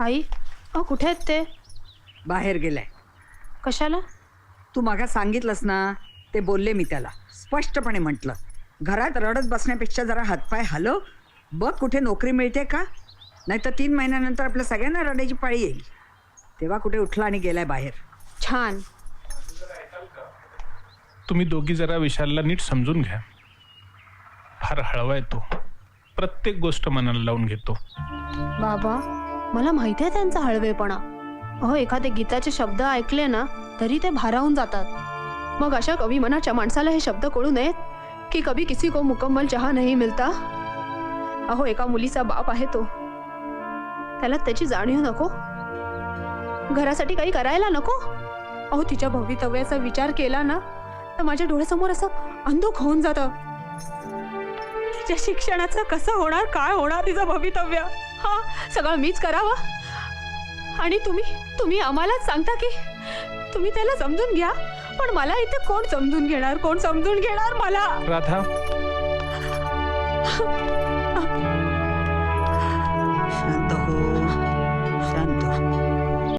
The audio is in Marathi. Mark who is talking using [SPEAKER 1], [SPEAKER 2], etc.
[SPEAKER 1] आई अहो कुठे आहेत ते?
[SPEAKER 2] बाहेर गेलाय.
[SPEAKER 1] कशाला?
[SPEAKER 2] तू मागा सांगितलंस ना ते बोलले मी त्याला. स्पष्टपणे म्हटलं घरात रडत बसण्यापेक्षा जरा हातपाय हलव. बघ कुठे नोकरी मिळते का? नाही तर तीन महिन्यानंतर आपल्या सगळ्यांना रडायची पाळी येईल. तेव्हा कुठे उठला आणि गेलाय बाहेर.
[SPEAKER 1] छान.
[SPEAKER 3] तुम्ही दोघी जरा विशालला नीट समजून घ्या. फार हळवा येतो. प्रत्येक गोष्ट मनाला लावून घेतो.
[SPEAKER 1] बाबा मला माहिती आहे त्यांचा हळवेपणा. अहो एखादे गीताचे शब्द ऐकले ना तरी ते भारावून जातात. मग अशा कवी मनाच्या माणसाला हे शब्द कळू नयेत? की कभी किसी को मुकम्मल चहा नाही मिळता अहो एका मुलीचा बाप आहे तो. त्याला त्याची जाणीव नको? घरासाठी काही करायला नको? अहो तिच्या भवितव्याचा विचार केला ना तर माझ्या डोळ्यासमोर असं अंधुक होऊन जातं. तिच्या शिक्षणाचं कसं होणार काय होणार तिचं भवितव्य? हा सगळं मीच करावं. आणि तुम्ही तुम्ही आम्हालाच सांगता की तुम्ही त्याला समजून घ्या. पण मला इथे कोण समजून घेणार? कोण समजून घेणार मला?
[SPEAKER 3] राधा.